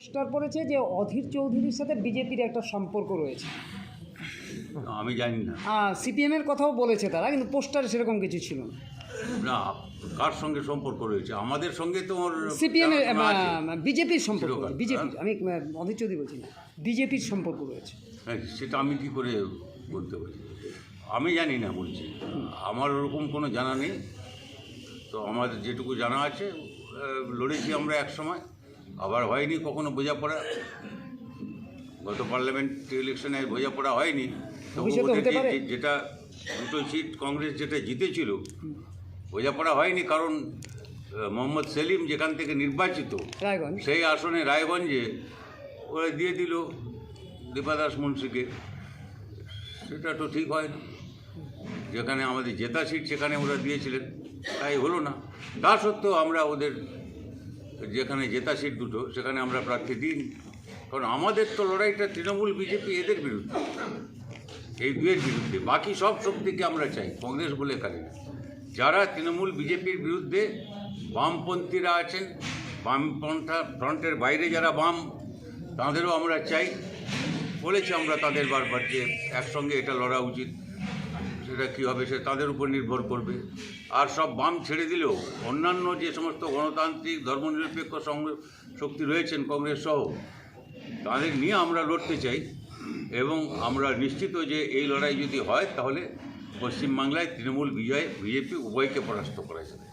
Poster পড়েছে যে অধীর চৌধুরীর সাথে বিজেপির একটা সম্পর্ক রয়েছে। আমি জানি না। সিপিএম এর কথাও বলেছে তারা কিন্তু পোস্টারে সেরকম কিছু ছিল না। না কার সঙ্গে সম্পর্ক রয়েছে? আমাদের সঙ্গে তো সিপিএম এর বিজেপির সম্পর্ক চিরকাল, বিজেপির আমি অধীর চৌধুরী বলছি না বিজেপির সম্পর্ক রয়েছে। হ্যাঁ, সেটা আমি কি করে বলতে পারি? আমি জানি না বলছি। আমার ওরকম কোনো জানা নেই। তো আমার যেটুকু জানা আছে লড়েছি আমরা এক সময় আবার হয়নি কখনো বোঝাপড়া। গত পার্লামেন্ট ইলেকশনে বোঝাপড়া হয়নি। যেটা দুটো সিট কংগ্রেস যেটা জিতেছিল বোঝাপড়া হয়নি কারণ মোহাম্মদ সেলিম যেখান থেকে নির্বাচিত সেই আসনে রায়গঞ্জে ওরা দিয়ে দিল দীপাদাস মুন্সিকে। সেটা তো ঠিক হয় না। যেখানে আমাদের জেতা সিট সেখানে ওরা দিয়েছিলেন তাই হলো না। তা সত্ত্বেও আমরা ওদের যেখানে জেতা সিট দুটো, সেখানে আমরা প্রার্থী দিই। কারণ আমাদের তো লড়াইটা তৃণমূল বিজেপি এদের বিরুদ্ধে। এই দুয়ের বিরুদ্ধে। বাকি সব শক্তিকে আমরা চাই, কংগ্রেস বলে কারি না। যারা তৃণমূল বিজেপির বিরুদ্ধে বামপন্থীরা আছেন, বামপন্থা ফ্রন্টের বাইরে যারা বাম, তাদেরও আমরা চাই। বলেছি আমরা তাদের বারবার যে একসঙ্গে এটা লড়া উচিত। সেটা কী হবে সে তাদের উপর নির্ভর করবে। আর সব বাম ছেড়ে দিলেও অন্যান্য যে সমস্ত গণতান্ত্রিক, ধর্মনিরপেক্ষ শক্তি রয়েছেন কংগ্রেস সহ, তাদের নিয়ে আমরা লড়তে চাই। এবং আমরা নিশ্চিত যে এই লড়াই যদি হয়, তাহলে পশ্চিমবাংলায় তৃণমূল বিজয়, বিজেপি উভয়কে পরাস্ত করা যাবে।